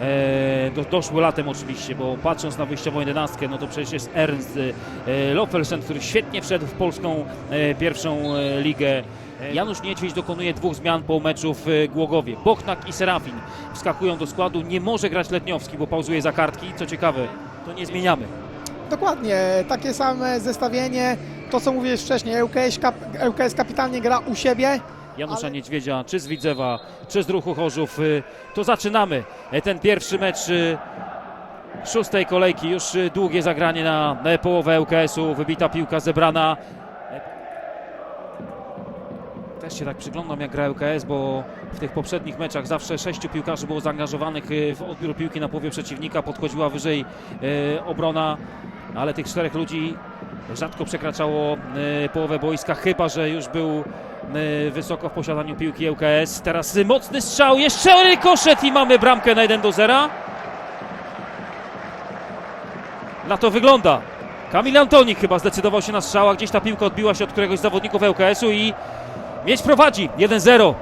e, do, doszły latem oczywiście, bo patrząc na wyjściową jedenastkę, no to przecież jest Ernst e, Lofelsen, który świetnie wszedł w polską e, pierwszą ligę. Janusz Niedźwiedź dokonuje dwóch zmian po meczu w Głogowie. Bochnak i Serafin wskakują do składu. Nie może grać Letniowski, bo pauzuje za kartki. Co ciekawe, to nie zmieniamy. Dokładnie, takie same zestawienie. To co mówiłeś wcześniej, ŁKS, kap, kapitalnie gra u siebie. Janusza Niedźwiedzia, czy z Widzewa, czy z Druchu Chorzów. y, To zaczynamy e, ten pierwszy mecz y, szóstej kolejki. Już y, długie zagranie na połowę ŁKS-u, wybita piłka zebrana. E, Też się tak przyglądam jak gra ŁKS, bo w tych poprzednich meczach zawsze sześciu piłkarzy było zaangażowanych w odbiór piłki na połowie przeciwnika, podchodziła wyżej obrona, ale tych czterech ludzi rzadko przekraczało połowę boiska, chyba że już był wysoko w posiadaniu piłki ŁKS. Teraz mocny strzał, jeszcze rykoszet i mamy bramkę na 1 do 0. Na to wygląda. Kamil Antonik chyba zdecydował się na strzał, a gdzieś ta piłka odbiła się od któregoś z zawodników ŁKS-u i mieć prowadzi 1-0.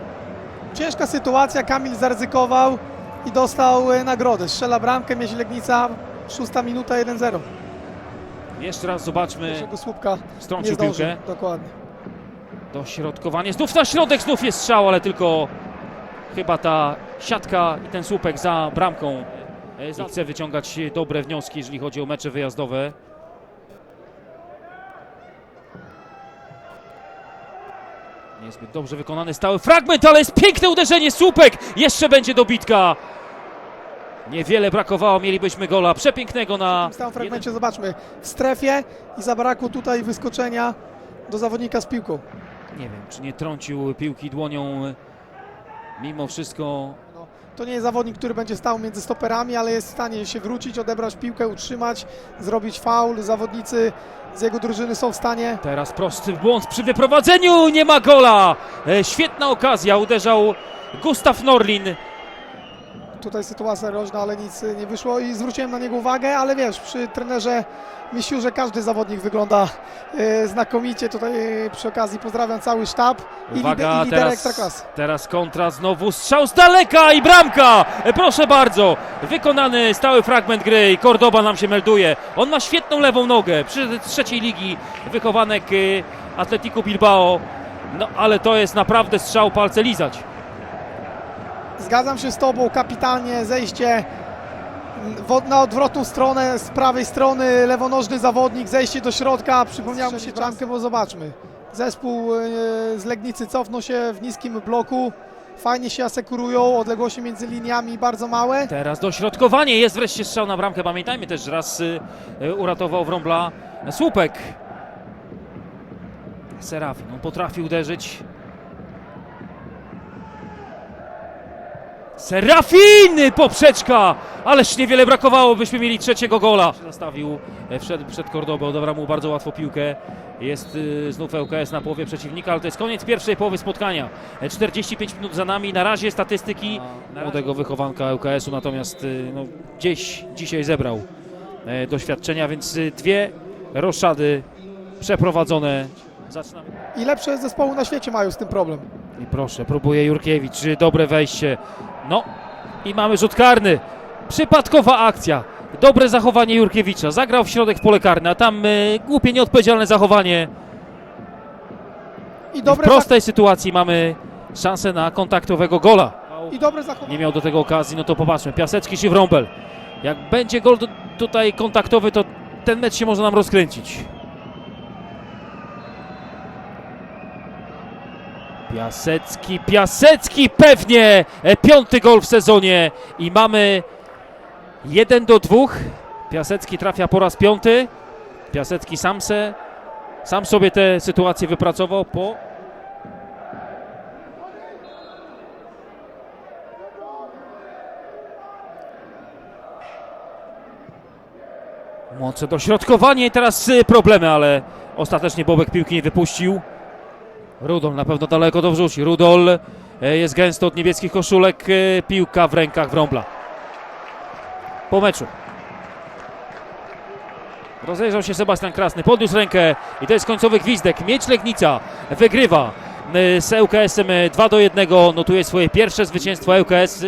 Ciężka sytuacja, Kamil zaryzykował i dostał e, nagrodę. Strzela bramkę, Mieś Legnica, szósta minuta, 1-0. Jeszcze raz zobaczmy, słupka strącił piłkę. Dokładnie. Dośrodkowanie, znów na środek, znów jest strzał, ale tylko chyba ta siatka i ten słupek za bramką. I chce wyciągać dobre wnioski, jeżeli chodzi o mecze wyjazdowe. Niezbyt dobrze wykonany stały fragment, ale jest piękne uderzenie, słupek! Jeszcze będzie dobitka. Niewiele brakowało, mielibyśmy gola przepięknego na... W stałym fragmencie zobaczmy w strefie i zabrakło tutaj wyskoczenia do zawodnika z piłką. Nie wiem, czy nie trącił piłki dłonią. Mimo wszystko No, to nie jest zawodnik, który będzie stał między stoperami, ale jest w stanie się wrócić, odebrać piłkę, utrzymać, zrobić faul. Zawodnicy z jego drużyny są w stanie. Teraz prosty błąd przy wyprowadzeniu, nie ma gola. E, świetna okazja, uderzał Gustaw Norlin. Tutaj sytuacja rożna, ale nic nie wyszło i zwróciłem na niego uwagę, ale wiesz, przy trenerze Misiurze każdy zawodnik wygląda y, znakomicie. Tutaj y, przy okazji pozdrawiam cały sztab i, Uwaga, i teraz, Ekstraklasy. teraz kontra, znowu strzał z daleka i bramka. E, proszę bardzo, wykonany stały fragment gry i Cordoba nam się melduje. On ma świetną lewą nogę, przy trzeciej ligi wychowanek e, Atletico Bilbao. No ale to jest naprawdę strzał palce lizać. Zgadzam się z Tobą, kapitalnie zejście na odwrotną stronę, z prawej strony lewonożny zawodnik, zejście do środka, przypomniał mi się bramkę, bo zobaczmy. Zespół e, z Legnicy cofnął się w niskim bloku, fajnie się asekurują, odległości między liniami bardzo małe. Teraz dośrodkowanie, jest wreszcie strzał na bramkę. Pamiętajmy też, że raz y, y, uratował Wrąbla słupek. Serafin, on potrafi uderzyć. Serafin! Poprzeczka! Ależ niewiele brakowało, byśmy mieli trzeciego gola. Zastawił, e, wszedł przed Kordobę, odebrał mu bardzo łatwo piłkę. Jest y, znów ŁKS na połowie przeciwnika, ale to jest koniec pierwszej połowy spotkania. E, 45 minut za nami, na razie statystyki młodego wychowanka ŁKS-u, natomiast y, no, gdzieś dzisiaj zebrał e, doświadczenia, więc y, dwie roszady przeprowadzone. Zaczynamy. I lepsze zespoły na świecie mają z tym problem. I proszę, próbuje Jurkiewicz, dobre wejście. No i mamy rzut karny. Przypadkowa akcja. Dobre zachowanie Jurkiewicza. Zagrał w środek w pole karne, a tam y, głupie, nieodpowiedzialne zachowanie. I w dobre, prostej sytuacji mamy szansę na kontaktowego gola. i dobre zachowanie. Nie miał do tego okazji, no to popatrzmy. Piasecki czy Wrąbel. Jak będzie gol tu- tutaj kontaktowy, to ten mecz się może nam rozkręcić. Piasecki, Piasecki pewnie e, piąty gol w sezonie i mamy 1 do 2. Piasecki trafia po raz piąty. Piasecki sam se, sam sobie tę sytuację wypracował po Mocne dośrodkowanie i teraz y, problemy, ale ostatecznie Bobek piłki nie wypuścił. Rudol na pewno daleko to wrzuci. Rudol e, jest gęsto od niebieskich koszulek. e, Piłka w rękach Wrąbla. Po meczu. Rozejrzał się Sebastian Krasny, podniósł rękę i to jest końcowy gwizdek. Miecz Legnica wygrywa e, z ŁKS-em e, 2 do 1. Notuje swoje pierwsze zwycięstwo ŁKS.